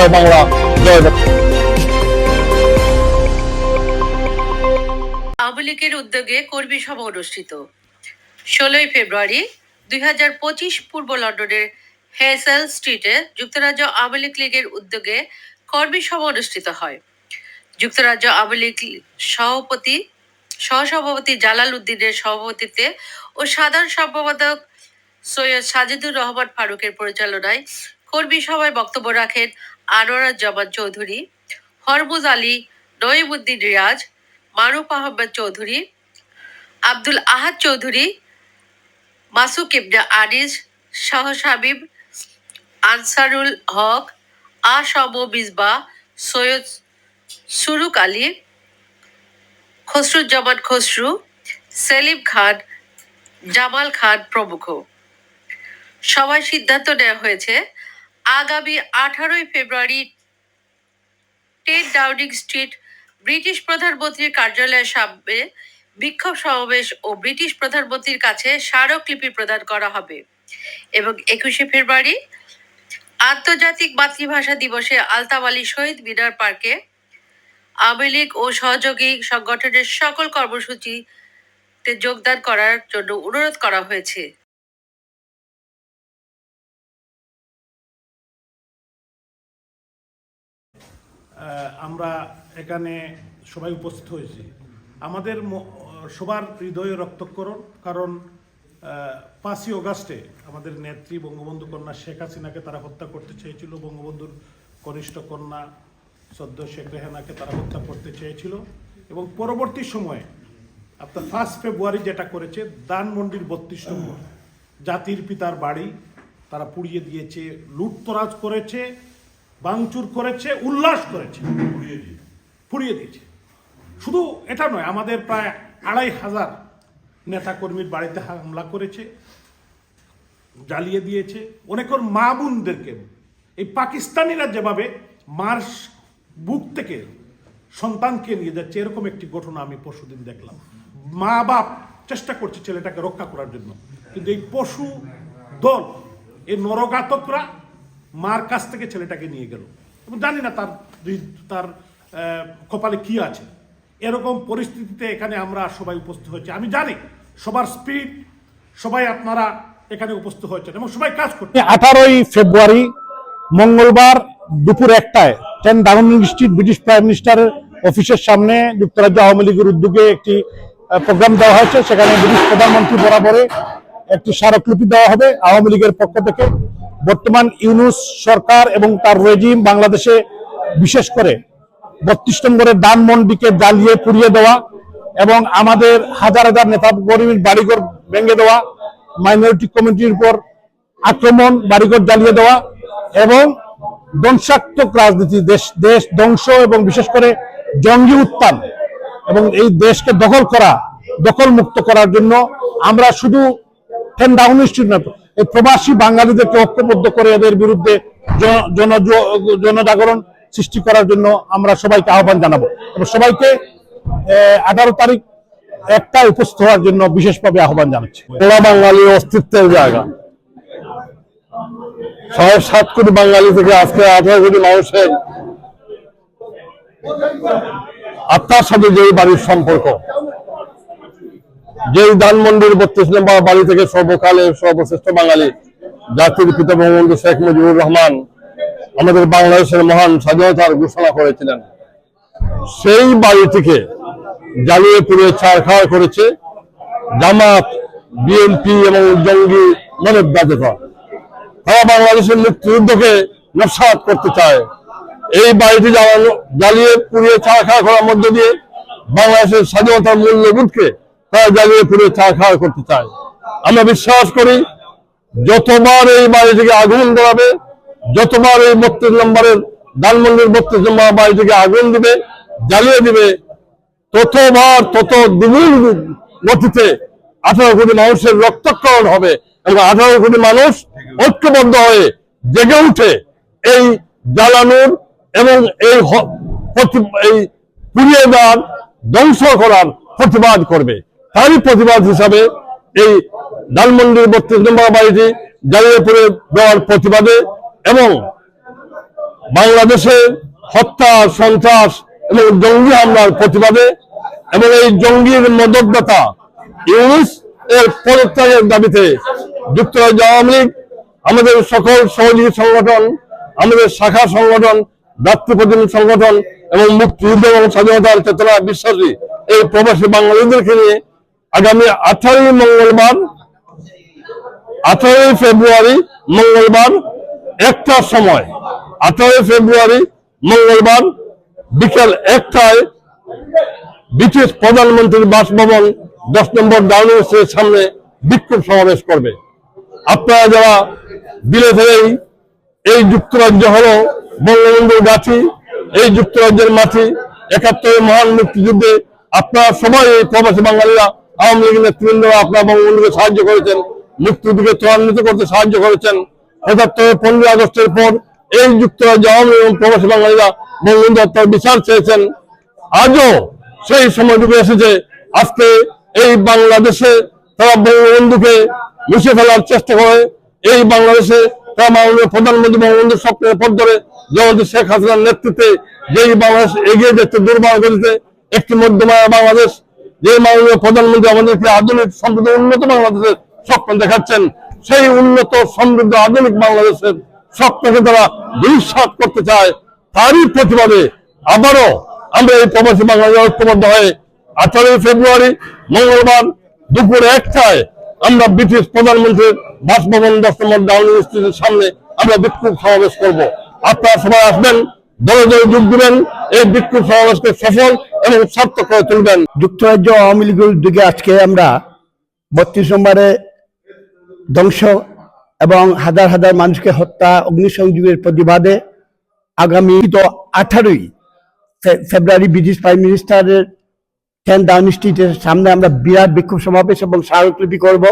জয় বাংলা জয়। আওয়ামী লীগের উদ্যোগে কর্মী সভা অনুষ্ঠিত। ষোলোই ফেব্রুয়ারি দুই পূর্ব লন্ডনের হেসেল স্ট্রিটে যুক্তরাজ্য আওয়ামী লীগ লীগের উদ্যোগে কর্মী সভা অনুষ্ঠিত হয়। যুক্তরাজ্য আওয়ামী লীগ সভাপতি, সহসভাপতি জালাল উদ্দিনের সভাপতিত্বে ও সাধারণ সম্পাদক সৈয়দ সাজিদুর রহমান ফারুকের পরিচালনায় কর্মী সভায় বক্তব্য রাখেন আনোয়ারুজ্জামান চৌধুরী, হরমুজ আলী, নঈমুদ্দিন রিয়াজ, মারুফ আহমেদ চৌধুরী, আব্দুল আহাদ চৌধুরী, মাসুক ইবনে আনিস, শাহ শামীম, আনসারুল হক আসম মিসবা সৈয়দ সুরুক আলী, খসরুজ্জামান খসরু, সেলিম খান, জামাল খান প্রমুখ। সবাই সিদ্ধান্ত নেওয়া হয়েছে আগামী আঠারোই ফেব্রুয়ারি টেন ডাউনিং স্ট্রিট ব্রিটিশ প্রধানমন্ত্রীর কার্যালয়ের সামনে বিক্ষোভ সমাবেশ ও ব্রিটিশ প্রধানমন্ত্রীর কাছে স্মারকলিপি প্রদান করা হবে। এবং একুশে ফেব্রুয়ারি আন্তর্জাতিক মাতৃভাষা দিবসে আলতাব আলী শহীদ মিনার পার্কে আওয়ামী লীগ ও সহযোগী সংগঠনের সকল কর্মসূচিতে যোগদান করার জন্য অনুরোধ করা হয়েছে। আমরা এখানে সবাই উপস্থিত হয়েছি। আমাদের সবার হৃদয়ে রক্তকরণ কারণ পাঁচই অগাস্টে আমাদের নেত্রী বঙ্গবন্ধু কন্যা শেখ হাসিনাকে তারা হত্যা করতে চেয়েছিল, বঙ্গবন্ধুর কনিষ্ঠ কন্যা সদ্য শেখ রেহানাকে তারা হত্যা করতে চেয়েছিল এবং পরবর্তী সময়ে আপনার ফার্স্ট ফেব্রুয়ারি যেটা করেছে দানমন্ডির বত্রিশ নম্বর জাতির পিতার বাড়ি তারা পুড়িয়ে দিয়েছে, লুটতরাজ করেছে ভাঙচুর করেছে উল্লাস করেছে। পুড়িয়ে দিয়েছে। শুধু এটা নয় আমাদের প্রায় আড়াই হাজার নেতাকর্মীর বাড়িতে হামলা করেছে জ্বালিয়ে দিয়েছে। অনেকের মা বোনদেরকে এই পাকিস্তানিরা যেভাবে মার্স বুক থেকে সন্তানকে নিয়ে যাচ্ছে এরকম একটি ঘটনা আমি পরশুদিন দেখলাম। মা বাপ চেষ্টা করছে ছেলেটাকে রক্ষা করার জন্য। কিন্তু এই পশু দল এই নরঘাতকরা মার কাছ থেকে ছেলেটাকে নিয়ে গেল। এবং জানি না তার তার কপালে কি আছে। এরকম পরিস্থিতিতে এখানে আমরা সবাই উপস্থিত হয়েছি। আমি জানি সবার স্পিড সবাই আপনারা এখানে উপস্থিত হয়েছেন এবং সবাই কাজ করছে। আঠারোই ফেব্রুয়ারি, মঙ্গলবার দুপুর একটায় ten Downing Street British prime মিনিস্টারের অফিসের সামনে যুক্তরাজ্য আওয়ামী লীগের উদ্যোগে একটি প্রোগ্রাম দেওয়া হয়েছে। সেখানে ব্রিটিশ প্রধানমন্ত্রী বরাবরে একটি স্মারকলিপি দেওয়া হবে আওয়ামী লীগের পক্ষ থেকে। বর্তমান ইউনুস সরকার এবং তার রেজিম বাংলাদেশে বিশেষ করে বত্রিশ নম্বরের দানমন্ডিকে জ্বালিয়ে পুড়িয়ে দেওয়া এবং আমাদের হাজার হাজার নেতা কর্মীর বাড়িঘর ভেঙে দেওয়া মাইনরিটি কমিটির উপর আক্রমণ, বাড়িঘর জ্বালিয়ে দেওয়া এবং ধ্বংসাত্মক রাজনীতি, দেশ দেশ ধ্বংস এবং বিশেষ করে জঙ্গি উত্থান এবং এই দেশকে দখল করা দখল মুক্ত করার জন্য আমরা শুধু টেন ডাউন নয় এই প্রবাসী বাঙালিদেরকে ঐক্যবদ্ধ করে এদের বিরুদ্ধে জন- জন জনজাগরণ সৃষ্টি করার জন্য আমরা সবাইকে আহ্বান জানাব। এবং সবাইকে আঠারো তারিখ একটা উপস্থিত হওয়ার জন্য বিশেষভাবে আহ্বান জানাচ্ছি। পোড়া বাঙালি অস্তিত্বের জায়গা। ছয়, সাত কোটি বাঙালি থেকে আজকে আঠারো কোটি মানুষের আত্মার সাথে যে বাড়ির সম্পর্ক। যেই ধানমন্ডির বত্রিশ নম্বর বাড়ি থেকে সর্বকালের সর্বশ্রেষ্ঠ বাঙালি জাতির পিতা বঙ্গবন্ধু শেখ মুজিবুর রহমান আমাদের বাংলাদেশের মহান স্বাধীনতার ঘোষণা করেছিলেন। সেই বাড়িটিকে জ্বালিয়ে পুড়ে ছাড়খাড় করেছে জামাত, বিএনপি এবং জঙ্গি মনে ব্যাধতা তারা বাংলাদেশের মুক্তিযুদ্ধকে নস্বাত করতে চায়। এই বাড়িটি জ্বালানো জ্বালিয়ে পুড়িয়ে ছাড়খাড় করার মধ্য দিয়ে বাংলাদেশের স্বাধীনতার মূল্যবোধকে তারা জ্বালিয়ে পুড়িয়ে ছাড়খাড় করতে চায় আমরা বিশ্বাস করি, যতবার এই বাড়িটিকে আগুন ধরাবে, যতবার এই বত্রিশ নম্বরের ধানমন্ডির বত্রিশ নম্বর বাড়িটিকে আগুন দিবে, জ্বালিয়ে দিবে, ততবার, তত দ্বিগুণ গতিতে আঠারো কোটি মানুষের রক্তক্ষরণ হবে এবং আঠারো কোটি মানুষ ঐক্যবদ্ধ হয়ে জেগে উঠে এই জ্বালানোর এবং এই এই পুড়িয়ে দেওয়ার, ধ্বংস করার প্রতিবাদ করবে। তারই প্রতিবাদ হিসাবে এই ডালমন্ডির বত্রিশ নম্বর বাড়িটি জ্বালিয়ে পুড়ে দেওয়ার প্রতিবাদে এবং বাংলাদেশে হত্যা, সন্ত্রাস এবং জঙ্গি হামলার প্রতিবাদে এবং এই জঙ্গির মদতদাতা ইউনিস এর পদত্যাগের দাবিতে যুক্তরাজ্য আওয়ামী লীগ, আমাদের সকল সহযোগী সংগঠন, আমাদের শাখা সংগঠন দাতৃপ্রতিনিধি সংগঠন এবং মুক্তিযুদ্ধ এবং স্বাধীনতার চেতনা বিশ্বাসী এই প্রবাসী বাঙালিদেরকে নিয়ে আগামী আঠারোই মঙ্গলবার, আঠারোই ফেব্রুয়ারি মঙ্গলবার, একটার সময়, আঠারোই ফেব্রুয়ারি মঙ্গলবার, বিকেল একটায় ব্রিটিশ প্রধানমন্ত্রীর বাসভবন দশ নম্বর ডাউনিং সামনে বিক্ষোভ সমাবেশ করবে। আপনারা যারা বিলেতেই এই যুক্তরাজ্য হল, বঙ্গবন্ধুর গাছি, এই যুক্তরাজ্যের মাটি, একাত্তরের মহান মুক্তিযুদ্ধে আপনারা সবাই এই প্রবাসী বাঙালিরা আওয়ামী লীগের নেতৃবৃন্দরা আপনারা বঙ্গবন্ধুকে সাহায্য করেছেন, মুক্তিযুদ্ধকে ত্বরান্বিত করতে সাহায্য করেছেন। একাত্তরের পনেরোই আগস্টের পর এই যুক্তরাজ্য আওয়ামী এবং প্রবাসী বাঙালিরা বঙ্গবন্ধু হত্যার বিচার চেয়েছেন। আজও সেই সময়টুকু এসেছে, আজকে এই বাংলাদেশে তারা বঙ্গবন্ধুকে মুছে ফেলার চেষ্টা করে। এই বাংলাদেশে তারা মাননীয় প্রধানমন্ত্রী বঙ্গবন্ধুর স্বপ্নের পথ ধরে জগতী শেখ হাসিনার নেতৃত্বে যেই বাংলাদেশ এগিয়ে যাচ্ছে দুর্বার গতিতে একটি মধ্যমায়া বাংলাদেশ যে মাননীয় প্রধানমন্ত্রী আমাদেরকে আধুনিক সমৃদ্ধ, উন্নত বাংলাদেশের স্বপ্ন দেখাচ্ছেন, সেই উন্নত সমৃদ্ধ আধুনিক বাংলাদেশের স্বপ্নকে তারা দুঃসাত করতে চায়, তারই প্রতিবাদে আবারও আমরা এই প্রবাসী বাঙালি ঐক্যবদ্ধ হয়ে আঠারোই ফেব্রুয়ারি মঙ্গলবার দুপুর একটায় আমরা ব্রিটিশ প্রধানমন্ত্রীর বাসভবন দশ নম্বর ডাউনিং সামনে আমরা বিক্ষোভ সমাবেশ করব। আপনারা সবাই আসবেন। দলে দলে যোগ দিবেন, এই বিক্ষোভ সমাবেশকে সফল এবং সার্থক করে তুলবেন। যুক্তরাজ্য আওয়ামী লীগের উদ্যোগে আজকে আমরা বত্রিশ নম্বরে ধ্বংস এবং হাজার হাজার মানুষকে হত্যা, অগ্নিসংযোগের প্রতিবাদে আগামী তো আঠারোই ফেব্রুয়ারি ব্রিটিশ প্রাইম মিনিস্টারের টেন ডাউন সামনে আমরা বিরাট বিক্ষোভ সমাবেশ এবং স্মারকলিপি করব।